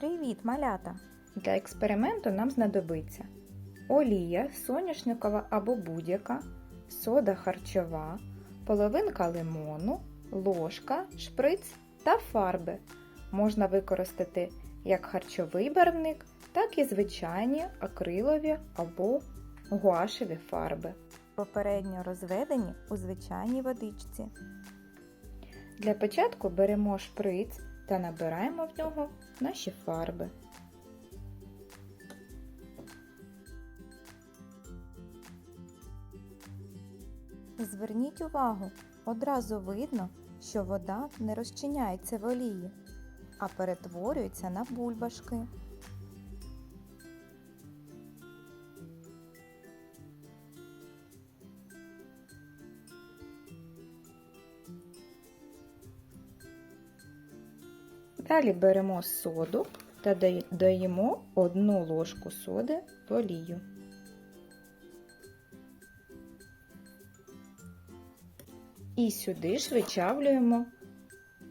Привіт, малята! Для експерименту нам знадобиться олія соняшникова або будь-яка, сода харчова, половинка лимону, ложка, шприц та фарби. Можна використати як харчовий барвник, так і звичайні акрилові або гуашеві фарби. Попередньо розведені у звичайній водичці. Для початку беремо шприц та набираємо в нього наші фарби. Зверніть увагу, одразу видно, що вода не розчиняється в олії, а перетворюється на бульбашки. Далі беремо соду та даємо одну ложку соди в олію. І сюди ж вичавлюємо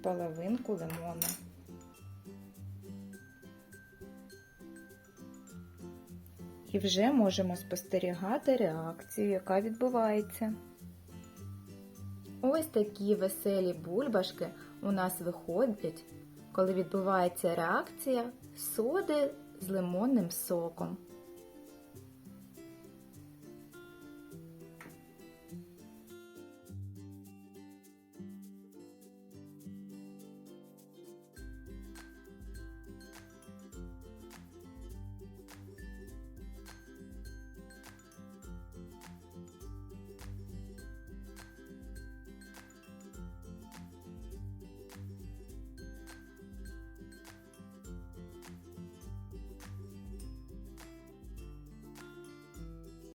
половинку лимона. І вже можемо спостерігати реакцію, яка відбувається. Ось такі веселі бульбашки у нас виходять, коли відбувається реакція соди з лимонним соком.